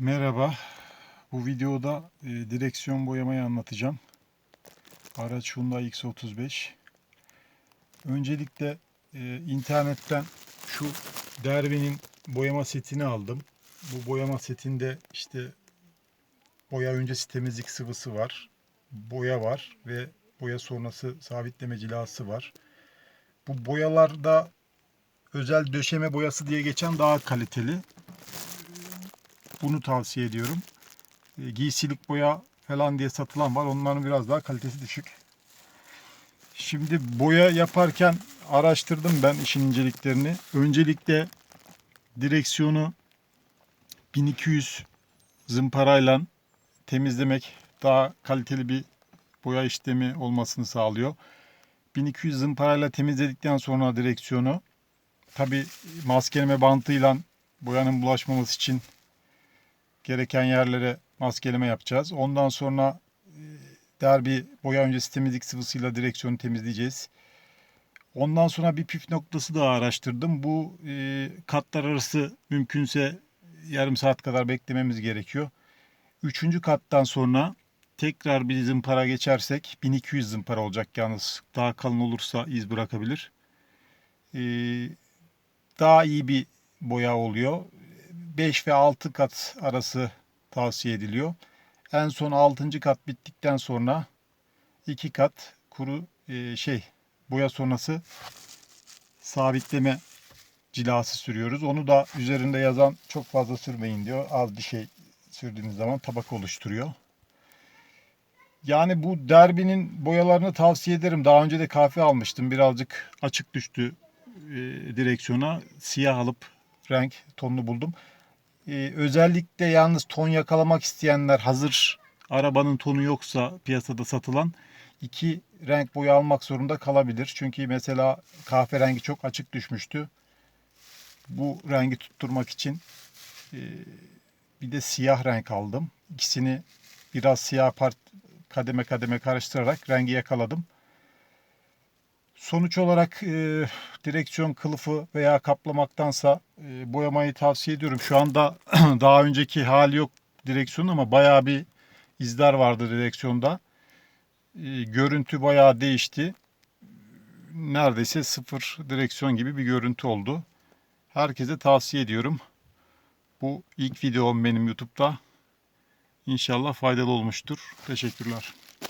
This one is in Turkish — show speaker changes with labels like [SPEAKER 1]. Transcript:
[SPEAKER 1] Merhaba. Bu videoda e, direksiyon boyamayı anlatacağım. Araç Hyundai X35. Öncelikle e, internetten şu Derby'nin boyama setini aldım. Bu boyama setinde işte boya öncesi temizlik sıvısı var. Boya var ve boya sonrası sabitleme cilası var. Bu boyalarda özel döşeme boyası diye geçen daha kaliteli. Bunu tavsiye ediyorum. E, giysilik boya falan diye satılan var. Onların biraz daha kalitesi düşük. Şimdi boya yaparken araştırdım ben işin inceliklerini. Öncelikle direksiyonu 1200 zımparayla temizlemek daha kaliteli bir boya işlemi olmasını sağlıyor. 1200 zımparayla temizledikten sonra direksiyonu tabi maskeleme bantıyla boyanın bulaşmaması için gereken yerlere maskeleme yapacağız. Ondan sonra e, derbi boya öncesi temizlik sıvısıyla direksiyonu temizleyeceğiz. Ondan sonra bir püf noktası daha araştırdım. Bu e, katlar arası mümkünse yarım saat kadar beklememiz gerekiyor. Üçüncü kattan sonra tekrar bir zımpara geçersek 1200 zımpara olacak yalnız. Daha kalın olursa iz bırakabilir. E, daha iyi bir boya oluyor. 5 ve 6 kat arası tavsiye ediliyor. En son 6. kat bittikten sonra 2 kat kuru e, şey boya sonrası sabitleme cilası sürüyoruz. Onu da üzerinde yazan çok fazla sürmeyin diyor. Az bir şey sürdüğünüz zaman tabaka oluşturuyor. Yani bu derbinin boyalarını tavsiye ederim. Daha önce de kahve almıştım. Birazcık açık düştü e, direksiyona. Siyah alıp renk tonunu buldum. Ee, özellikle yalnız ton yakalamak isteyenler hazır arabanın tonu yoksa piyasada satılan iki renk boya almak zorunda kalabilir. Çünkü mesela kahverengi çok açık düşmüştü. Bu rengi tutturmak için e, bir de siyah renk aldım. İkisini biraz siyah part kademe kademe karıştırarak rengi yakaladım. Sonuç olarak e, direksiyon kılıfı veya kaplamaktansa e, boyamayı tavsiye ediyorum. Şu anda daha önceki hali yok direksiyon ama bayağı bir izler vardı direksiyonda. E, görüntü bayağı değişti. Neredeyse sıfır direksiyon gibi bir görüntü oldu. Herkese tavsiye ediyorum. Bu ilk videom benim YouTube'da. İnşallah faydalı olmuştur. Teşekkürler.